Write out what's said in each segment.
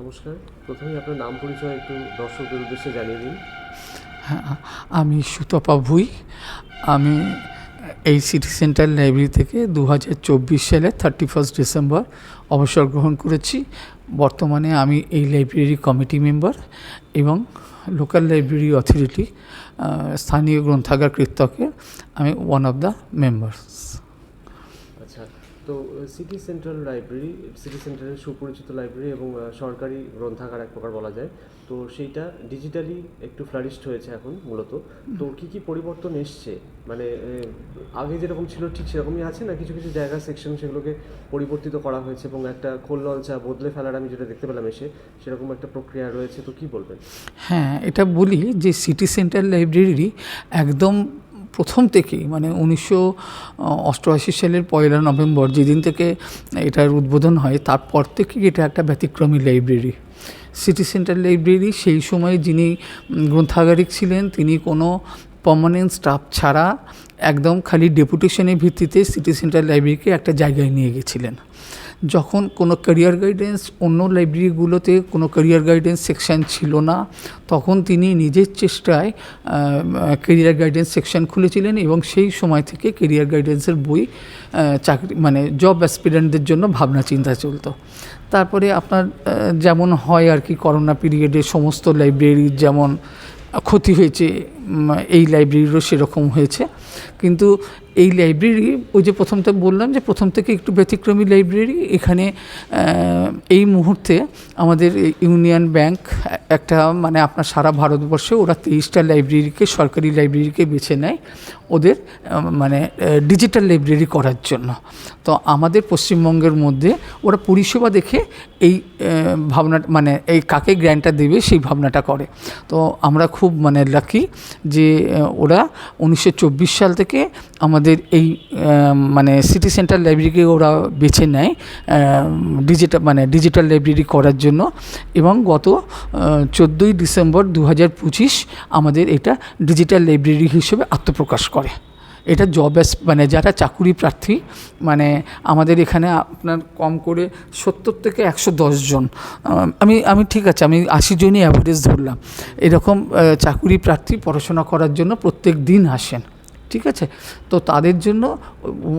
নমস্কার। প্রথমেই আপনার নাম পরিচয় একটু দর্শকদের উদ্দেশ্যে জানিয়ে দিন। হ্যাঁ আমি সুতপা ভুই। আমি এই সিটি সেন্টার লাইব্রেরি থেকে দু হাজার চব্বিশ সালে থার্টি ফার্স্ট ডিসেম্বর অবসর গ্রহণ করেছি। বর্তমানে আমি এই লাইব্রেরি কমিটি মেম্বার এবং লোকাল লাইব্রেরি অথরিটি স্থানীয় গ্রন্থাগার কৃতকের আমি one of the members to city central library city সেন্টারের সুপরিচিত লাইব্রেরি এবং সরকারি গ্রন্থাগার এক প্রকার বলা যায়। তো সেইটা ডিজিটালি একটু ফ্লারিশড হয়েছে এখন মূলত। তো কি কি পরিবর্তন এসছে? মানে আগে যেরকম ছিল ঠিক সেরকমই আছে না কিছু কিছু জায়গা সেকশন সেগুলোকে পরিবর্তিত করা হয়েছে এবং একটা খোল লঞ্চা বদলে ফেলার আমি যেটা দেখতে পেলাম এসে সেরকম একটা প্রক্রিয়া রয়েছে। তো কি বলবেন? হ্যাঁ এটা বলি যে সিটি সেন্ট্রাল লাইব্রেরি একদম প্রথম থেকেই মানে উনিশশো অষ্টআশি সালের পয়লা নভেম্বর যেদিন থেকে এটার উদ্বোধন হয়, তারপর থেকেই এটা একটা ব্যতিক্রমী লাইব্রেরি। সিটি সেন্টার লাইব্রেরি, সেই সময় যিনি গ্রন্থাগারিক ছিলেন, তিনি কোনো পার্মানেন্ট স্টাফ ছাড়া একদম খালি ডেপুটেশনের ভিত্তিতে সিটি সেন্টার লাইব্রেরিকে একটা জায়গায় নিয়ে গেছিলেন। যখন কোনো ক্যারিয়ার গাইডেন্স অন্য লাইব্রেরিগুলোতে কোনো ক্যারিয়ার গাইডেন্স সেকশন ছিল না, তখন তিনি নিজের চেষ্টায় ক্যারিয়ার গাইডেন্স সেকশন খুলেছিলেন এবং সেই সময় থেকে ক্যারিয়ার গাইডেন্সের বই চাকরি মানে জব অ্যাসপিরেন্টদের জন্য ভাবনা চিন্তা চলতো। তারপরে আপনার যেমন হয় আর কি, করোনা পিরিয়ডে সমস্ত লাইব্রেরির যেমন ক্ষতি হয়েছে এই লাইব্রেরিরও সেরকম হয়েছে। কিন্তু এই লাইব্রেরি, ওই যে প্রথম থেকে বললাম যে প্রথম থেকে একটু ব্যতিক্রমী লাইব্রেরি, এখানে এই মুহূর্তে আমাদের ইউনিয়ন ব্যাংক একটা মানে আপনার সারা ভারতবর্ষে ওরা তেইশটা লাইব্রেরিকে, সরকারি লাইব্রেরিকে বেছে নেয় ওদের মানে ডিজিটাল লাইব্রেরি করার জন্য। তো আমাদের পশ্চিমবঙ্গের মধ্যে ওরা পরিষেবা দেখে এই ভাবনা মানে এই কাকে গ্র্যান্টটা দেবে সেই ভাবনাটা করে। তো আমরা খুব মানে লাকি যে ওরা উনিশশো চব্বিশ সাল থেকে আমাদের এই মানে সিটি সেন্টার লাইব্রেরিকে ওরা বেছে নেয় ডিজিটাল মানে ডিজিটাল লাইব্রেরি করার জন্য। এবং গত চোদ্দোই ডিসেম্বর দু হাজার পঁচিশ আমাদের এটা ডিজিটাল লাইব্রেরি হিসেবে আত্মপ্রকাশ করে। এটা জব মানে যারা চাকুরি প্রার্থী মানে আমাদের এখানে আপনার কম করে সত্তর থেকে একশো জন। আমি আমি ঠিক আছে, আমি আশি জনই অ্যাভারেজ ধরলাম। এরকম চাকুরি প্রার্থী পড়াশোনা করার জন্য প্রত্যেক দিন আসেন, ঠিক আছে? তো তাদের জন্য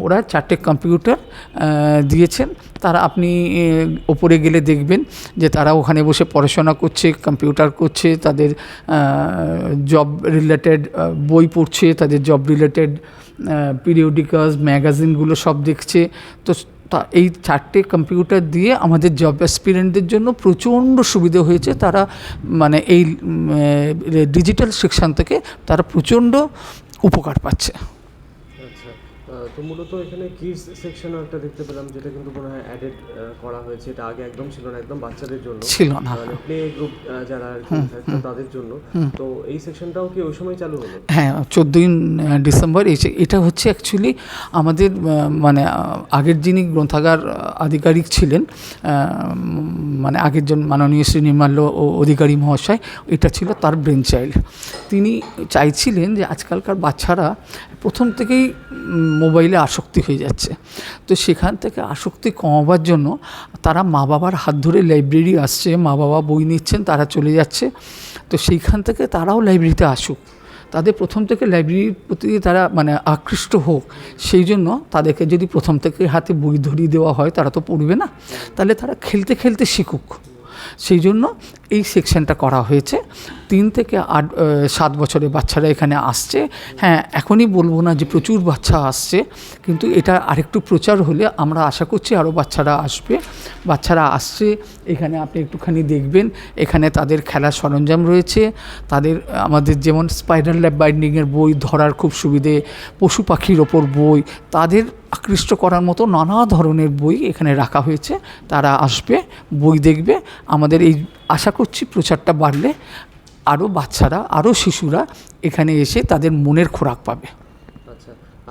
ওরা চারটে কম্পিউটার দিয়েছেন। তারা আপনি ওপরে গেলে দেখবেন যে তারা ওখানে বসে পড়াশোনা করছে কম্পিউটার করছে, তাদের জব রিলেটেড বই পড়ছে, তাদের জব রিলেটেড পিরিয়ডিকালস ম্যাগাজিনগুলো সব দেখছে। তো তা এই চারটে কম্পিউটার দিয়ে আমাদের জব অ্যাসপিরেন্টদের জন্য প্রচণ্ড সুবিধে হয়েছে। তারা মানে এই ডিজিটাল সেকশন থেকে তারা প্রচণ্ড উপকার পাচ্ছে। তো মূলত এখানে কিডস সেকশনও একটা দেখতে পেলাম যেটা কিন্তু মনে হয় অ্যাডেড করা হয়েছে। এটা আগে একদম ছিল না একদম বাচ্চাদের জন্য। ছিল না। মানে প্লে গ্রুপ যারা তাদের জন্য। তো এই সেকশনটাও কি ওই সময় চালু হলো? হ্যাঁ চোদ্দোই ডিসেম্বর এটা হচ্ছে অ্যাকচুয়ালি আমাদের মানে আগের যিনি গ্রন্থাগার আধিকারিক ছিলেন মানে আগের জন মাননীয় শ্রী নির্মাল্য ও- অধিকারী মহাশয় এটা ছিল তার ব্রেন চাইল্ড তিনি চাইছিলেন যে আজকালকার বাচ্চারা প্রথম থেকেই মোবাইলে আসক্তি হয়ে যাচ্ছে। তো সেখান থেকে আসক্তি কমাবার জন্য তারা মা বাবার হাত ধরে লাইব্রেরি আসছে, মা বাবা বই নিচ্ছেন, তারা চলে যাচ্ছে। তো সেইখান থেকে তারাও লাইব্রেরিতে আসুক। তাদের প্রথম থেকে লাইব্রেরির প্রতি তারা মানে আকৃষ্ট হোক, সেই জন্য তাদেরকে যদি প্রথম থেকে হাতে বই ধরিয়ে দেওয়া হয়, তারা তো পড়বে না। তাহলে তারা খেলতে খেলতে শিখুক। সেই জন্য এই সেকশনটা করা হয়েছে। তিন থেকে আট সাত বছরের বাচ্চারা এখানে আসছে। হ্যাঁ এখনই বলব না যে প্রচুর বাচ্চা আসছে, কিন্তু এটা আরেকটু প্রচার হলে আমরা আশা করছি আরও বাচ্চারা আসবে। বাচ্চারা আসছে, এখানে আপনি একটুখানি দেখবেন। এখানে তাদের খেলার সরঞ্জাম রয়েছে। তাদের, আমাদের যেমন স্পাইডার ল্যাব বাইন্ডিংয়ের বই ধরার খুব সুবিধে, পশু পাখির ওপর বই, তাদের আকৃষ্ট করার মতো নানা ধরনের বই এখানে রাখা হয়েছে। তারা আসবে বই দেখবে। আমাদের এই আশা করছি প্রচারটা বাড়লে আরও বাচ্চারা আরও শিশুরা এখানে এসে তাদের মনের খোরাক পাবে।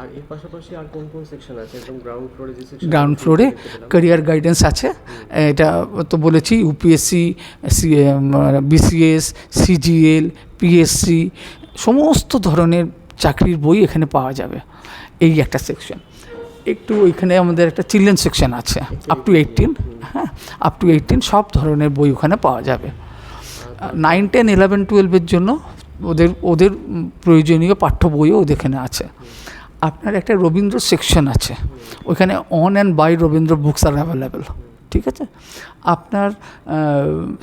আর এর পাশাপাশি আর কোন কোন সেকশন আছে? একদম গ্রাউন্ড ফ্লোরে যে সেকশন গ্রাউন্ড ফ্লোরে ক্যারিয়ার গাইডেন্স আছে। এটা তো বলেছি ইউপিএসসি বিসিএস সিজিএল পিএসসি সমস্ত ধরনের চাকরির বই এখানে পাওয়া যাবে। এই একটা সেকশন একটু ওইখানে আমাদের একটা চিলড্রেন সেকশন আছে আপ টু এইটিন হ্যাঁ আপ টু এইটিন সব ধরনের বই ওখানে পাওয়া যাবে। নাইন টেন ইলেভেন টুয়েলভের জন্য ওদের ওদের প্রয়োজনীয় পাঠ্য বইও ওদেরখানে আছে। আপনার একটা রবীন্দ্র সেকশন আছে ওইখানে on and by Rabindra books are available ঠিক আছে? আপনার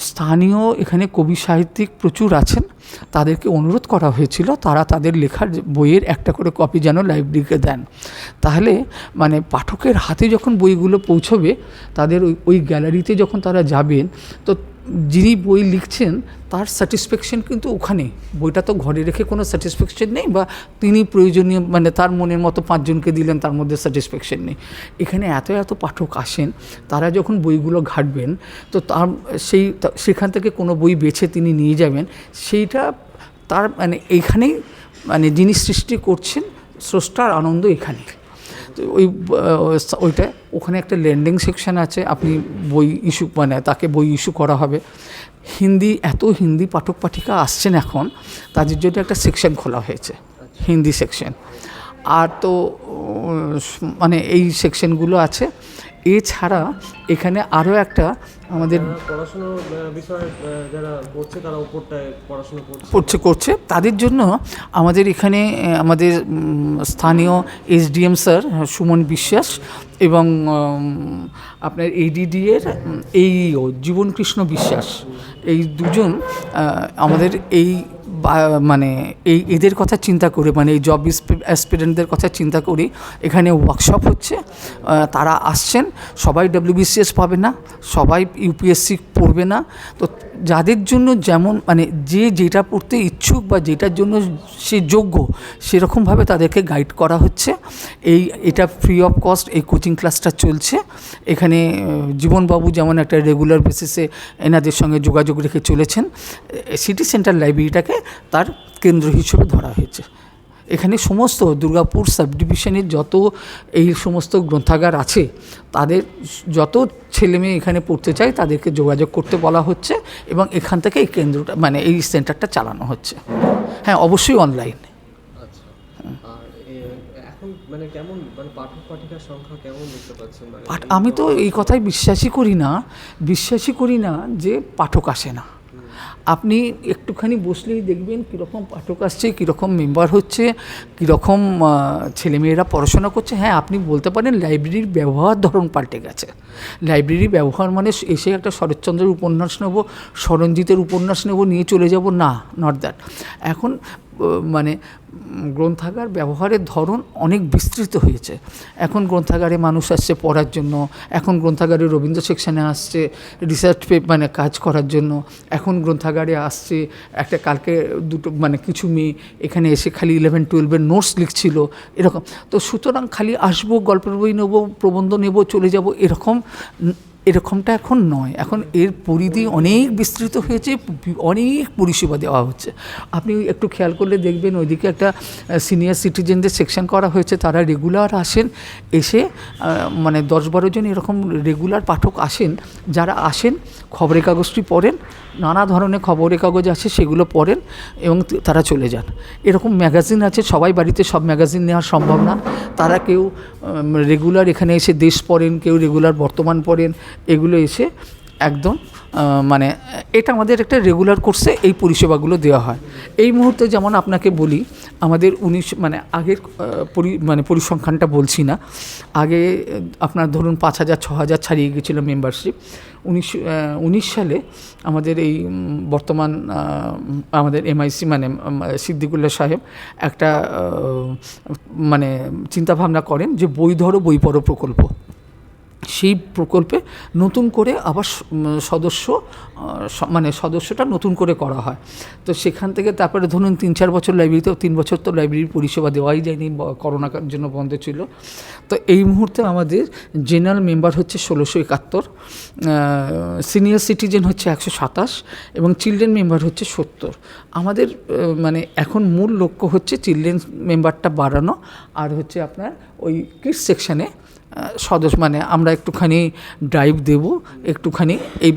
স্থানীয় এখানে কবি সাহিত্যিক প্রচুর আছেন। তাদেরকে অনুরোধ করা হয়েছিল, তারা তাদের লেখার বইয়ের একটা করে কপি যেন লাইব্রেরিকে দেন। তাহলে মানে পাঠকের হাতে যখন বইগুলো পৌঁছবে, তাদের ওই ওই গ্যালারিতে যখন তারা যাবেন, তো যিনি বই লিখছেন, তার স্যাটিসফ্যাকশন কিন্তু ওখানে বইটা তো ঘরে রেখে কোনো স্যাটিসফ্যাকশন নেই বা তিনি প্রয়োজনীয় মানে তার মনের মতো পাঁচজনকে দিলেন, তার মধ্যে স্যাটিসফ্যাকশন নেই। এখানে এত এত পাঠক আসেন, তারা যখন বইগুলো ঘাটবেন, তো তার, সেই সেখান থেকে কোনো বই বেছে তিনি নিয়ে যাবেন। সেইটা তার মানে এইখানেই মানে যিনি সৃষ্টি করছেন, স্রষ্টার আনন্দ এখানে ওই ওইটা, ওখানে একটা ল্যান্ডিং সেকশন আছে, আপনি বই ইস্যু মানে তাকে বই ইস্যু করা হবে। হিন্দি, এত হিন্দি পাঠক পাঠিকা আসছেন এখন, তাদের জন্য একটা সেকশন খোলা হয়েছে, হিন্দি সেকশন আর তো মানে এই সেকশনগুলো আছে। এছাড়া এখানে আরও একটা আমাদের যারা বিষয়ে যারা করছে তারা উপরটায় পড়াশোনা করছে। করছে করছে। তাদের জন্য আমাদের এখানে আমাদের স্থানীয় এসডিএম স্যার সুমন বিশ্বাস এবং আপনার এইডিডি এর এইও জীবন কৃষ্ণ বিশ্বাস। এই দুজন আমাদের এই মানে এই এদের কথা চিন্তা করে মানে এই জব অ্যাসপিরেন্টদের কথা চিন্তা করে এখানে ওয়ার্কশপ হচ্ছে। তারা আসছেন, সবাই ডাব্লিউবিসিএস পাবে না, সবাই ইউপিএসসি পড়বে না। তো যাদের জন্য যেমন মানে যে যেটা পড়তে ইচ্ছুক বা যেটার জন্য সে যোগ্য, সেরকমভাবে তাদেরকে গাইড করা হচ্ছে। এই, এটা ফ্রি অফ কস্ট এই কোচিং ক্লাসটা চলছে। এখানে জীবনবাবু যেমন একটা রেগুলার বেসিসে এনাদের সঙ্গে যোগাযোগ রেখে চলেছেন। সিটি সেন্টার লাইব্রেরিটাকে তার কেন্দ্র হিসেবে ধরা হয়েছে। এখানে সমস্ত দুর্গাপুর সাব ডিভিশনের যত এই সমস্ত গ্রন্থাগার আছে তাদের যত ছেলে মেয়ে এখানে পড়তে চায় তাদেরকে যোগাযোগ করতে বলা হচ্ছে এবং এখান থেকে এই কেন্দ্রটা মানে এই সেন্টারটা চালানো হচ্ছে। হ্যাঁ অবশ্যই অনলাইন। আচ্ছা। মানে কেমন মানে পাঠক পাঠিকার সংখ্যা কেমন দেখতে পাচ্ছেন? মানে পাঠ আমি তো এই কথায় বিশ্বাসই করি না বিশ্বাসই করি না যে পাঠক আসে না। আপনি একটুখানি বসলেই দেখবেন কীরকম পাঠক আসছে, কীরকম মেম্বার হচ্ছে, কীরকম ছেলেমেয়েরা পড়াশোনা করছে। হ্যাঁ আপনি বলতে পারেন লাইব্রেরির ব্যবহার ধরন পাল্টে গেছে। লাইব্রেরির ব্যবহার মানে এসে একটা শরৎচন্দ্রের উপন্যাস নেব সরঞ্জিতের উপন্যাস নেব, নিয়ে চলে যাব। না নট দ্যাট এখন মানে গ্রন্থাগার ব্যবহারের ধরন অনেক বিস্তৃত হয়েছে। এখন গ্রন্থাগারে মানুষ আসছে পড়ার জন্য, এখন গ্রন্থাগারে রবীন্দ্র সেকশানে আসছে রিসার্চ মানে কাজ করার জন্য, এখন গ্রন্থাগারে আসছে একটা কালকে দুটো মানে কিছু মেয়ে এখানে এসে খালি ইলেভেন টুয়েলভের নোটস লিখছিল, এরকম। তো সুতরাং খালি আসব, গল্পের বই নেব, প্রবন্ধ নেব, চলে যাব, এরকম এরকমটা এখন নয়। এখন এর পরিধি অনেক বিস্তৃত হয়েছে, অনেক পরিষেবা দেওয়া হচ্ছে। আপনি একটু খেয়াল করলে দেখবেন ওইদিকে একটা সিনিয়র সিটিজেনদের সেকশন করা হয়েছে, তারা রেগুলার আসেন, এসে মানে দশ বারো জন এরকম রেগুলার পাঠক আসেন, যারা আসেন, খবরের কাগজটি পড়েন, নানা ধরনের খবরের কাগজ আছে, সেগুলো পড়েন এবং তারা চলে যান। এরকম ম্যাগাজিন আছে, সবাই বাড়িতে সব ম্যাগাজিন নেওয়া সম্ভব না তারা কেউ রেগুলার এখানে এসে দেশ পড়েন, কেউ রেগুলার বর্তমান পড়েন এগুলো এসে একদম মানে এটা আমাদের একটা রেগুলার কোর্সে এই পরিষেবাগুলো দেওয়া হয়। এই মুহূর্তে যেমন আপনাকে বলি, আমাদের উনিশ মানে আগের পরি মানে পরিসংখ্যানটা বলছি না, আগে আপনার ধরুন পাঁচ হাজার, ছ হাজার ছাড়িয়ে গেছিল মেম্বারশিপ উনিশ উনিশ সালে আমাদের এই বর্তমান আমাদের এমআইসি মানে সিদ্দিকুল্লা সাহেব একটা মানে চিন্তাভাবনা করেন যে বই ধরো, বই পড়ো প্রকল্প। সেই প্রকল্পে নতুন করে আবার সদস্য মানে সদস্যটা নতুন করে করা হয়। তো সেখান থেকে তারপরে ধরুন তিন চার বছর লাইব্রেরিতে তিন বছর তো লাইব্রেরির পরিষেবা দেওয়াই যায়নি করোনার জন্য বন্ধ ছিল। তো এই মুহূর্তে আমাদের জেনারেল মেম্বার হচ্ছে ষোলোশো একাত্তর সিনিয়র সিটিজেন হচ্ছে একশো সাতাশ এবং চিলড্রেন মেম্বার হচ্ছে সত্তর। আমাদের মানে এখন মূল লক্ষ্য হচ্ছে চিলড্রেন মেম্বারটা বাড়ানো, আর হচ্ছে আপনার ওই কিডস সেকশানে সদস্য মানে আমরা একটুখানি ড্রাইভ দেব একটুখানি এই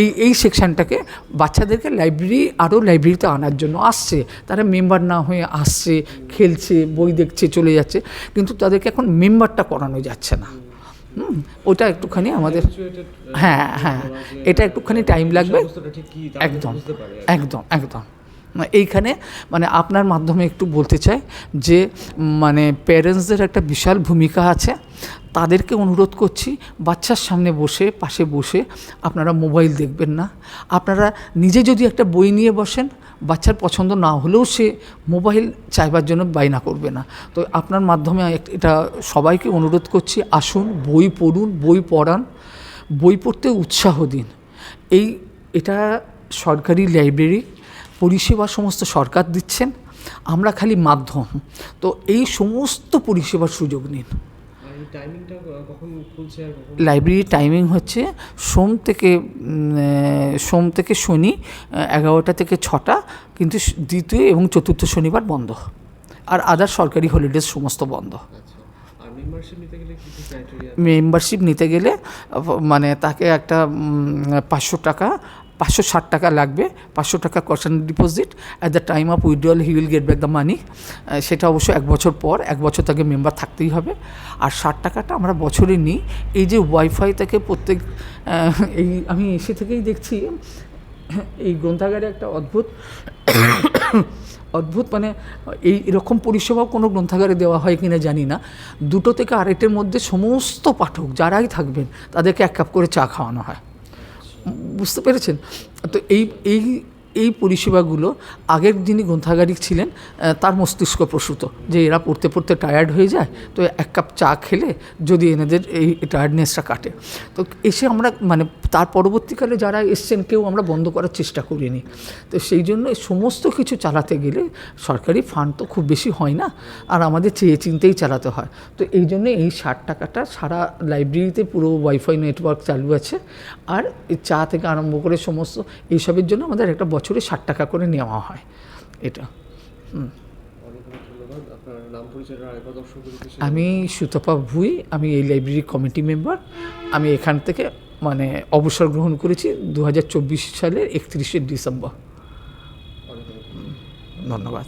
এই এই সেকশনটাকে বাচ্চাদেরকে লাইব্রেরি আরও লাইব্রেরিতে আনার জন্য আসছে। তারা মেম্বার না হয়ে আসছে খেলছে বই দেখছে চলে যাচ্ছে কিন্তু তাদেরকে এখন মেম্বারটা করানো যাচ্ছে না। ওটা একটুখানি আমাদের হ্যাঁ হ্যাঁ এটা একটুখানি টাইম লাগবে। একদম। একদম একদম। এইখানে মানে আপনার মাধ্যমে একটু বলতে চাই যে মানে প্যারেন্টসদের একটা বিশাল ভূমিকা আছে। তাদেরকে অনুরোধ করছি, বাচ্চার সামনে বসে, পাশে বসে আপনারা মোবাইল দেখবেন না। আপনারা নিজে যদি একটা বই নিয়ে বসেন, বাচ্চার পছন্দ না হলেও সে মোবাইল চাইবার জন্য বায়না করবে না। তো আপনার মাধ্যমে এটা সবাইকে অনুরোধ করছি, আসুন, বই পড়ুন, বই পড়ান, বই পড়তে উৎসাহ দিন। এই, এটা সরকারি লাইব্রেরি পরিষেবা সমস্ত সরকার দিচ্ছেন আমরা খালি মাধ্যম। তো এই সমস্ত পরিষেবার সুযোগ নিন। লাইব্রেরির টাইমিং হচ্ছে সোম থেকে সোম থেকে শনি এগারোটা থেকে ছটা কিন্তু দ্বিতীয় এবং চতুর্থ শনিবার বন্ধ। আর আদার সরকারি হলিডেজ সমস্ত বন্ধ। আচ্ছা মেম্বারশিপ মেম্বারশিপ নিতে গেলে মানে তাকে একটা পাঁচশো টাকা পাঁচশো ষাট টাকা লাগবে, পাঁচশো টাকা caution deposit at the time of withdrawal he will get back the money সেটা অবশ্য এক বছর পর, এক বছর তাকে মেম্বার থাকতেই হবে। আর ষাট টাকাটা আমরা বছরে নিই। এই যে ওয়াইফাই থেকে প্রত্যেক এই আমি এসে থেকেই দেখছি, এই গ্রন্থাগারে একটা অদ্ভুত অদ্ভুত মানে এই এরকম পরিষেবাও কোনো গ্রন্থাগারে দেওয়া হয় কিনা জানি না। দুটো থেকে আড়াইটের মধ্যে সমস্ত পাঠক যারাই থাকবেন, তাদেরকে এক কাপ করে চা খাওয়ানো হয়। বুঝতে পেরেছেন? তো এই এই এই পরিষেবাগুলো আগের যিনি গ্রন্থাগারিক ছিলেন তার মস্তিষ্ক প্রসূত, যে এরা পড়তে পড়তে টায়ার্ড হয়ে যায়, তো এক কাপ চা খেলে যদি এনাদের এই টায়ার্ডনেসটা কাটে। তো এসে আমরা মানে তার পরবর্তীকালে যারা এসছেন, কেউ আমরা বন্ধ করার চেষ্টা করিনি। তো সেই জন্য সমস্ত কিছু চালাতে গেলে সরকারি ফান্ড তো খুব বেশি হয় না, আর আমাদের চেয়ে চিনতেই চালাতে হয়। তো এই জন্য এই ষাট টাকাটা সারা লাইব্রেরিতে পুরো ওয়াইফাই নেটওয়ার্ক চালু আছে, আর চা থেকে আরম্ভ করে সমস্ত এইসবের জন্য আমাদের একটা বছরে ষাট টাকা করে নেওয়া হয়, এটা। আমি সুতপা ভুই, আমি এই লাইব্রেরি কমিটি মেম্বার আমি এখান থেকে মানে অবসর গ্রহণ করেছি দু হাজার চব্বিশ সালের একত্রিশে ডিসেম্বর। ধন্যবাদ